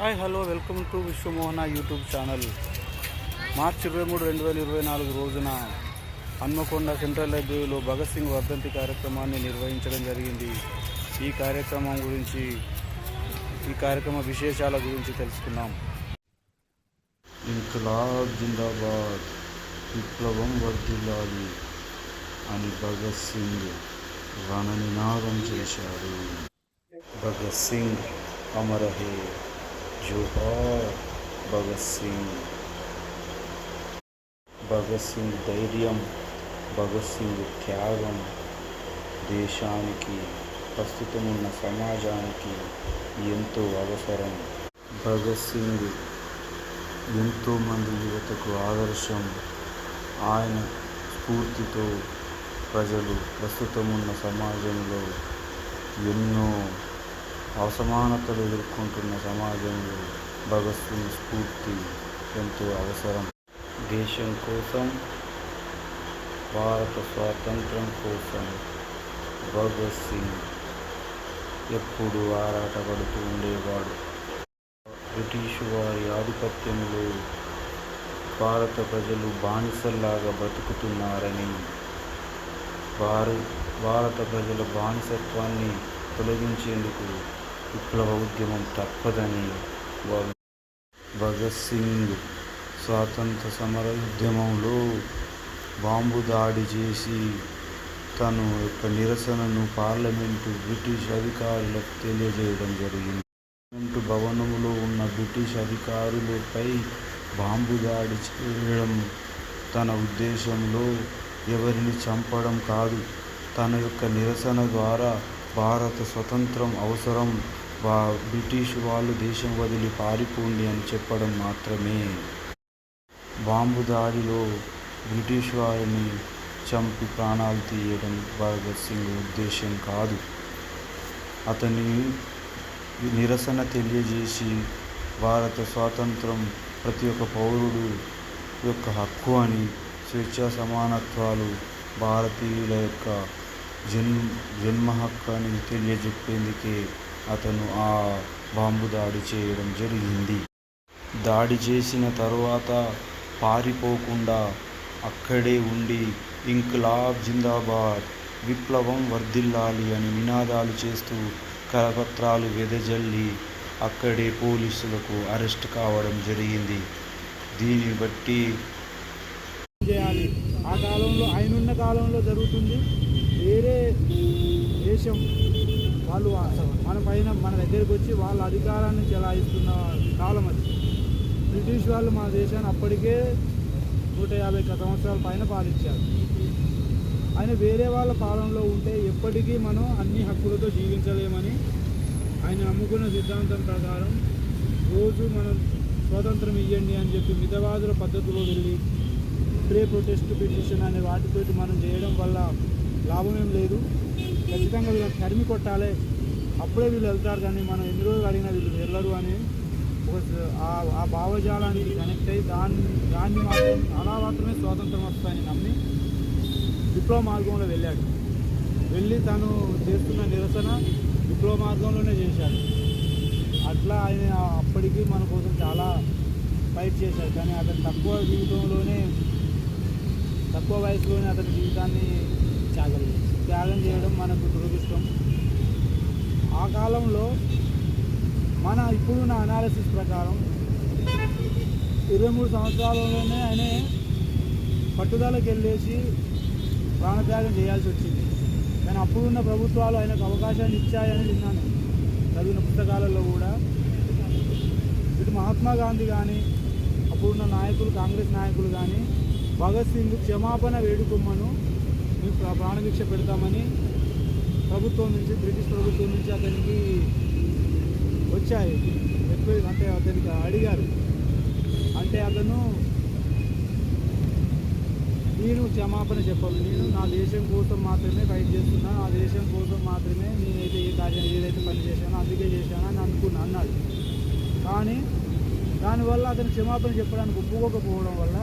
Hi hello welcome to Vishwamohana YouTube channel. మార్చి ఇరవై మూడు రెండు వేల ఇరవై నాలుగు రోజున హన్మకొండ సెంట్రల్ లైబ్రరీలో భగత్ సింగ్ వర్ధంతి కార్యక్రమాన్ని నిర్వహించడం జరిగింది. ఈ కార్యక్రమం గురించి ఈ కార్యక్రమ విశేషాల గురించి తెలుసుకుందాం. ఇంకులాబ్ జిందాబాద్ విప్లవం వర్ధిల్లాలి అని భగత్ సింగ్ రణనినాదం చేశారు. భగత్ సింగ్ అమరహే. జోహార్ భగత్ సింగ్ భగత్ సింగ్ ధైర్యం భగత్ సింగ్ త్యాగం దేశానికి ప్రస్తుతం ఉన్న సమాజానికి ఎంతో అవసరం భగత్ సింగ్ ఎంతోమంది యువతకు ఆదర్శం ఆయన స్ఫూర్తితో ప్రజలు ప్రస్తుతం ఉన్న సమాజంలో ఎన్నో అసమానతలు ఎదుర్కొంటున్న సమాజంలో భగత్ సింగ్ స్ఫూర్తి ఎంతో అవసరం. దేశం కోసం భారత స్వాతంత్రం కోసం భగత్ సింగ్ ఎప్పుడు ఆరాటపడుతూ ఉండేవాడు. బ్రిటిష్ వారి ఆధిపత్యంలో భారత ప్రజలు బానిసల్లాగా బతుకుతున్నారని వారు భారత ప్రజల బానిసత్వాన్ని తొలగించేందుకు విప్లవ ఉద్యమం తప్పదని భగత్ సింగ్ స్వాతంత్ర సమర ఉద్యమంలో బాంబు దాడి చేసి తను యొక్క నిరసనను పార్లమెంటు బ్రిటిష్ అధికారులకు తెలియజేయడం జరిగింది. పార్లమెంటు భవనంలో ఉన్న బ్రిటిష్ అధికారులపై బాంబు దాడి చేయడం తన ఉద్దేశంలో ఎవరిని చంపడం కాదు. తన యొక్క నిరసన ద్వారా భారత స్వతంత్రం అవసరం వా బ్రిటిష్ వాళ్ళు దేశం వదిలి పారిపోండి అని చెప్పడం మాత్రమే. బాంబు దాడిలో బ్రిటిష్ వారిని చంపి ప్రాణాలు తీయడం భగత్ సింగ్ ఉద్దేశం కాదు. అతని నిరసన తెలియజేసి భారత స్వాతంత్రం ప్రతి ఒక్క పౌరుడు యొక్క హక్కు అని స్వేచ్ఛా సమానత్వాలు భారతీయుల యొక్క జన్ జన్మ హక్కు అని తెలియజెప్పేందుకే అతను ఆ బాంబు దాడి చేయడం జరిగింది. దాడి చేసిన తరువాత పారిపోకుండా అక్కడే ఉండి ఇంక్లాబ్ జిందాబాద్ విప్లవం వర్ధిల్లాలి అని నినాదాలు చేస్తూ కరపత్రాలు వెదజల్లి అక్కడే పోలీసులకు అరెస్ట్ కావడం జరిగింది. దీన్ని బట్టి చేయాలి. ఆ కాలంలో ఆయన ఉన్న కాలంలో జరుగుతుంది. వేరే దేశం వాళ్ళు మన పైన మన దగ్గరికి వచ్చి వాళ్ళ అధికారాన్ని చెలాయిస్తున్న కాలం అది. బ్రిటిష్ వాళ్ళు మన దేశాన్ని అప్పటికే నూట యాభై సంవత్సరాల పైన పాలించారు. ఆయన వేరే వాళ్ళ పాలనలో ఉంటే ఎప్పటికీ మనం అన్ని హక్కులతో జీవించలేమని ఆయన నమ్ముకున్న సిద్ధాంతం ప్రకారం రోజు మనం స్వాతంత్రం ఇవ్వండి అని చెప్పి మితవాదుల పద్ధతిలో వెళ్ళి ప్రే ప్రొటెస్ట్ పిటిషన్ అనే వాటితోటి మనం చేయడం వల్ల లాభం ఏం లేదు. ఖచ్చితంగా వీళ్ళని తరిమి కొట్టాలి. అప్పుడే వీళ్ళు వెళ్తారు కానీ మనం ఎన్ని రోజులు అడిగినా వీళ్ళు వెళ్ళరు అని ఒక ఆ- ఆ భావజాలానికి కనెక్ట్ అయ్యి దాన్ని దాన్ని మాత్రం అలా మాత్రమే స్వాతంత్రం వస్తాయని నమ్మి విప్లవ మార్గంలో వెళ్ళాడు. వెళ్ళి తను చేస్తున్న నిరసన విప్లవ మార్గంలోనే చేశాడు. అట్లా ఆయన అప్పటికి మన కోసం చాలా ఫైట్ చేశాడు. కానీ అతను తక్కువ జీవితంలోనే తక్కువ వయసులోనే అతని జీవితాన్ని త్యాగం త్యాగం చేయడం మనకు దురదృష్టం. ఆ కాలంలో మన ఇప్పుడున్న అనాలిసిస్ ప్రకారం ఇరవై మూడు సంవత్సరాలలోనే ఆయన పట్టుదలకి వెళ్ళేసి ప్రాణత్యాగం చేయాల్సి వచ్చింది. కానీ అప్పుడున్న ప్రభుత్వాలు ఆయనకు అవకాశాన్ని ఇచ్చాయని విన్నాను. చదివిన పుస్తకాలలో కూడా. ఇటు మహాత్మా గాంధీ కానీ అప్పుడున్న నాయకులు కాంగ్రెస్ నాయకులు కానీ భగత్ సింగ్ క్షమాపణ వేడుకొమ్మను మేము ప్రాణభిక్ష పెడతామని ప్రభుత్వం నుంచి బ్రిటిష్ ప్రభుత్వం నుంచి అతనికి వచ్చాయి. ఎక్కువ అంటే అతనికి అడిగారు. అంటే అతను నేను క్షమాపణ చెప్పాలి నేను నా దేశం కోసం మాత్రమే ఫైట్ చేస్తున్నా. నా దేశం కోసం మాత్రమే నేనైతే ఏ కార్యం ఏదైతే పని చేశానో అందుకే చేశానని అని అనుకున్నా అన్నాడు. కానీ దానివల్ల అతను క్షమాపణ చెప్పడానికి ఒప్పుకోకపోవడం వల్ల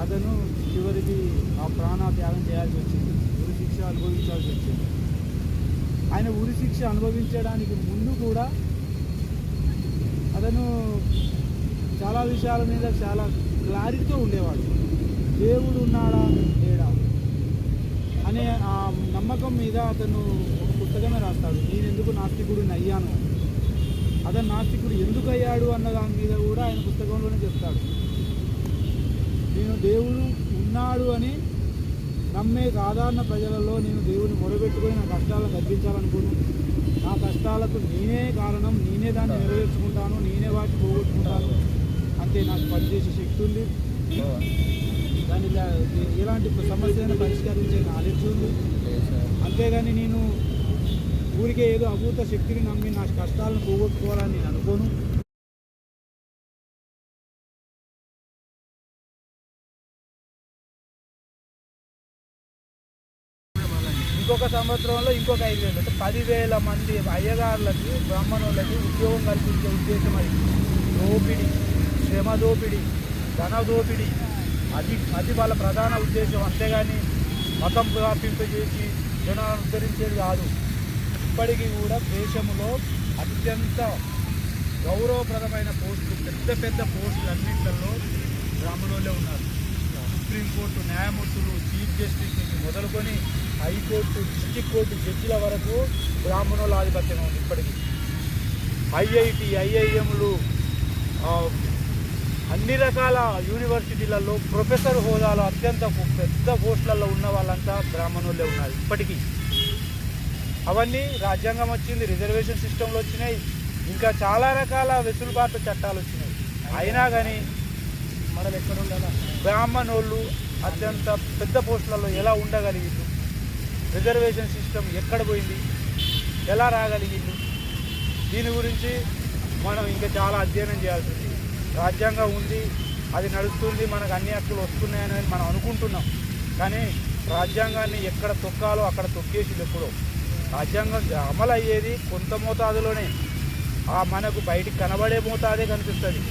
అతను చివరికి ఆ ప్రాణ త్యాగం చేయాల్సి వచ్చింది. ఉరి శిక్ష అనుభవించాల్సి వచ్చింది. ఆయన ఉరి శిక్ష అనుభవించడానికి ముందు కూడా అతను చాలా విషయాల మీద చాలా క్లారిటీతో ఉండేవాడు. దేవుడు ఉన్నాడా? లేడా? అనే ఆ నమ్మకం మీద అతను ఒక పుస్తకమే రాస్తాడు. నేను ఎందుకు నాస్తికుడిని అయ్యాను? అతను నాస్తికుడు ఎందుకు అయ్యాడు? అన్న దాని మీద కూడా ఆయన పుస్తకంలోనే చెప్తాడు. నేను దేవుడు ఉన్నాడు అని నమ్మే సాధారణ ప్రజలలో నేను దేవుని మొరబెట్టుకొని నా కష్టాలను తగ్గించాలనుకోను. నా కష్టాలకు నేనే కారణం నేనే దాన్ని నెరవేర్చుకుంటాను నేనే వాటిని పోగొట్టుకుంటాను. అంతే నాకు పనిచేసే శక్తి ఉంది. దాని ఎలాంటి సమస్యను పరిష్కరించే నాలెడ్జ్ ఉంది. అంతేగాని నేను ఊరికే ఏదో అభూత శక్తిని నమ్మి నా కష్టాలను పోగొట్టుకోవాలని నేను అనుకోను. ఇంకొక సంవత్సరంలో ఇంకొక ఐదు వేలు. అంటే పదివేల మంది అయ్యగారులకి బ్రాహ్మణులకి ఉద్యోగం కల్పించే ఉద్దేశం అది. దోపిడి శ్రమ దోపిడి ధన దోపిడి. అది అది వాళ్ళ ప్రధాన ఉద్దేశం. అంతేగాని మతం వ్యాపింపజేసి జనాలను ఉద్ధరించేది కాదు. ఇప్పటికీ కూడా దేశంలో అత్యంత గౌరవప్రదమైన పోస్టులు పెద్ద పెద్ద పోస్టులు అన్నింటిలో బ్రాహ్మణులే ఉన్నారు. సుప్రీంకోర్టు న్యాయమూర్తులు చీఫ్ జస్టిస్ నుంచి మొదలుకొని హైకోర్టు డిస్టిక్ కోర్టు జడ్జిల వరకు బ్రాహ్మణుల ఆధిపత్యం ఉంది ఇప్పటికీ. ఐఐటి ఐఐఎంలు అన్ని రకాల యూనివర్సిటీలలో ప్రొఫెసర్ హోదాలో అత్యంత పెద్ద పోస్టులలో ఉన్న వాళ్ళంతా బ్రాహ్మణులే ఉన్నారు ఇప్పటికీ. అవన్నీ రాజ్యాంగం వచ్చింది రిజర్వేషన్ సిస్టంలు వచ్చినాయి ఇంకా చాలా రకాల వెసులుబాటు చట్టాలు వచ్చినాయి. అయినా కానీ మనం ఎక్కడ బ్రాహ్మణోళ్ళు అత్యంత పెద్ద పోస్టులలో ఎలా ఉండగలిగిండు రిజర్వేషన్ సిస్టమ్ ఎక్కడ పోయింది? ఎలా రాగలిగిండు దీని గురించి మనం ఇంకా చాలా అధ్యయనం చేయాల్సి ఉంది రాజ్యాంగం ఉంది అది నడుస్తుంది మనకు అన్ని హక్కులు వస్తున్నాయని మనం అనుకుంటున్నాం. కానీ రాజ్యాంగాన్ని ఎక్కడ తొక్కాలో అక్కడ తొక్కేసి ఎప్పుడో. రాజ్యాంగం అమలు అయ్యేది కొంత మోతాదులోనే. ఆ మనకు బయటికి కనబడే మోతాదే కనిపిస్తుంది.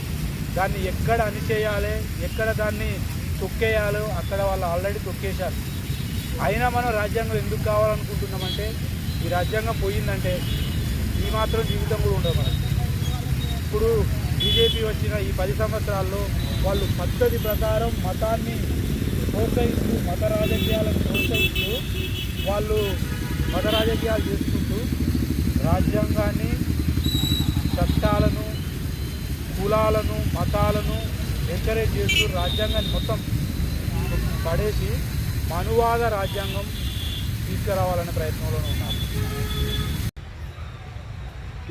దాన్ని ఎక్కడ అణిచేయాలి ఎక్కడ దాన్ని తొక్కేయాలో అక్కడ వాళ్ళు ఆల్రెడీ తొక్కేశారు. అయినా మనం రాజ్యాంగం ఎందుకు కావాలనుకుంటున్నామంటే ఈ రాజ్యాంగం పోయిందంటే ఈ మాత్రం జీవితం కూడా ఉండదు మనకి. ఇప్పుడు బీజేపీ వచ్చిన ఈ పది సంవత్సరాల్లో వాళ్ళు పద్ధతి ప్రకారం మతాన్ని ప్రోత్సహిస్తూ మత రాజకీయాలను ప్రోత్సహిస్తూ వాళ్ళు మత రాజకీయాలు చేసుకుంటూ రాజ్యాంగాన్ని చట్టాలను కులాలను మతాలను ఎంకరేజ్ చేస్తూ రాజ్యాంగాన్ని మొత్తం పడేసి మనువాద రాజ్యాంగం తీసుకురావాలనే ప్రయత్నంలో ఉన్నారు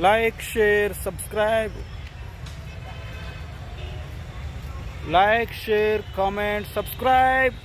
like share subscribe like share comment subscribe